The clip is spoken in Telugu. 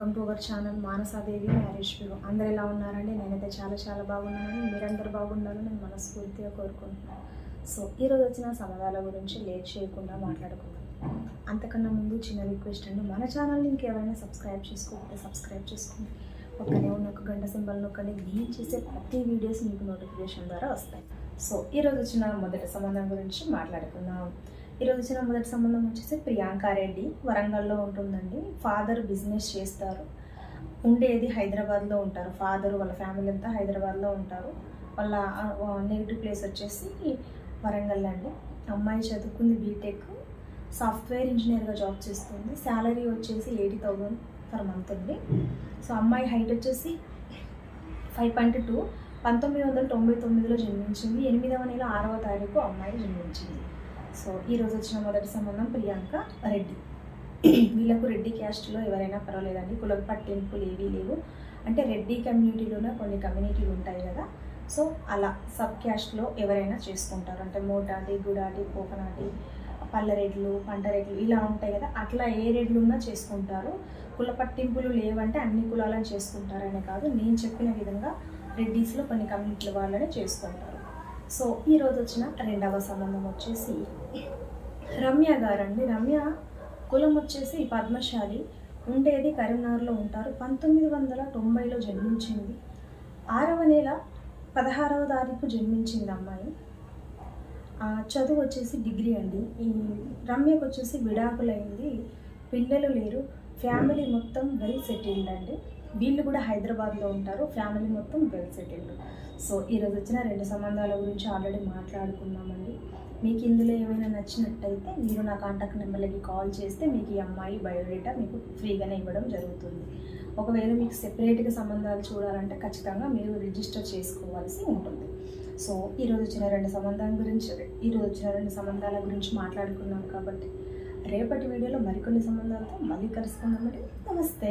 Welcome to our channel Manasadevi marriage view అందరు ఎలా ఉన్నారండి? నేనైతే చాలా చాలా బాగున్నాను మీరందరూ బాగుండాలని నేను మనస్ఫూర్తిగా కోరుకుంటున్నాను. సో ఈరోజు వచ్చిన సమయాల గురించి లేట్ చేయకుండా మాట్లాడుకుందాం. అంతకన్నా ముందు చిన్న రిక్వెస్ట్ అండి. మన ఛానల్ని ఇంకెవరైనా సబ్స్క్రైబ్ చేసుకోకపోతే సబ్స్క్రైబ్ చేసుకోండి. పక్కనే ఉన్న ఒక గంట సింబల్ నొక్కండి. నేను చేసే ప్రతి వీడియోస్ మీకు నోటిఫికేషన్ ద్వారా వస్తాయి. సో ఈరోజు వచ్చిన మొదటి సంబంధం గురించి మాట్లాడుకుందాం. ఈరోజు వచ్చిన మొదటి సంబంధం వచ్చేసి ప్రియాంక రెడ్డి వరంగల్లో ఉంటుందండి. ఫాదర్ బిజినెస్ చేస్తారు. ఉండేది హైదరాబాద్లో ఉంటారు. ఫాదర్ వాళ్ళ ఫ్యామిలీ అంతా హైదరాబాద్లో ఉంటారు. వాళ్ళ నెగిటివ్ ప్లేస్ వచ్చేసి వరంగల్ అండి. అమ్మాయి చదువుకుంది బీటెక్ సాఫ్ట్వేర్ ఇంజనీర్గా జాబ్ చేస్తుంది. శాలరీ వచ్చేసి ఎయిటీ థౌజండ్ పర్ మంత్ అండి. సో అమ్మాయి హైట్ వచ్చేసి ఫైవ్ పాయింట్ టూ పంతొమ్మిది వందల తొంభై తొమ్మిదిలో జన్మించింది. ఎనిమిదవ నెల ఆరవ తారీఖు అమ్మాయి జన్మించింది. సో ఈరోజు వచ్చిన మొదటి సంబంధం ప్రియాంక రెడ్డి. వీళ్ళకు రెడ్డి క్యాస్ట్లో ఎవరైనా పర్వాలేదండి. కులం పట్టింపులు ఏవీ లేవు. అంటే రెడ్డి కమ్యూనిటీలోనే కొన్ని కమ్యూనిటీలు ఉంటాయి కదా. సో అలా సబ్ క్యాస్ట్లో ఎవరైనా చేసుకుంటారు. అంటే మోటాటి గుడాటి కోకనాటి పళ్ళ రేట్లు పంట ఇలా ఉంటాయి కదా. అట్లా ఏ రెడ్లు ఉన్నా చేసుకుంటారు. కుల పట్టింపులు లేవంటే అన్ని కులాలను చేసుకుంటారనే కాదు. నేను చెప్పిన విధంగా రెడ్డీస్లో కొన్ని కమ్యూనిటీల వాళ్ళనే చేసుకుంటారు. సో ఈరోజు వచ్చిన రెండవ సంబంధం వచ్చేసి రమ్య గారండి. రమ్య కులం వచ్చేసి పద్మశాలి. ఉండేది కరీంనగర్లో ఉంటారు. పంతొమ్మిది వందల తొంభైలో జన్మించింది. ఆరవ నెల పదహారవ తారీఖు జన్మించింది అమ్మాయి. ఆ, చదువు వచ్చేసి డిగ్రీ అండి. ఈ రమ్యకు వచ్చేసి విడాకులైంది. పిల్లలు లేరు. ఫ్యామిలీ మొత్తం వెల్ సెటిల్డ్ అండి. వీళ్ళు కూడా హైదరాబాద్లో ఉంటారు. ఫ్యామిలీ మొత్తం వెల్ సెటిల్డ్. సో ఈరోజు వచ్చిన రెండు సంబంధాల గురించి ఆల్రెడీ మాట్లాడుకున్నామండి. మీకు ఇందులో ఏమైనా నచ్చినట్టయితే మీరు నా కాంటాక్ట్ నెంబర్లకి కాల్ చేస్తే మీకు ఈ అమ్మాయి బయోడేటా మీకు ఫ్రీగానే ఇవ్వడం జరుగుతుంది. ఒకవేళ మీకు సెపరేట్గా సంబంధాలు చూడాలంటే ఖచ్చితంగా మీరు రిజిస్టర్ చేసుకోవాల్సి ఉంటుంది. సో ఈరోజు వచ్చిన రెండు సంబంధాల గురించి ఈరోజు వచ్చిన రెండు సంబంధాల గురించి మాట్లాడుకున్నాం కాబట్టి రేపటి వీడియోలో మరికొన్ని సంబంధాలతో మళ్ళీ కలుసుకుందామండి. నమస్తే.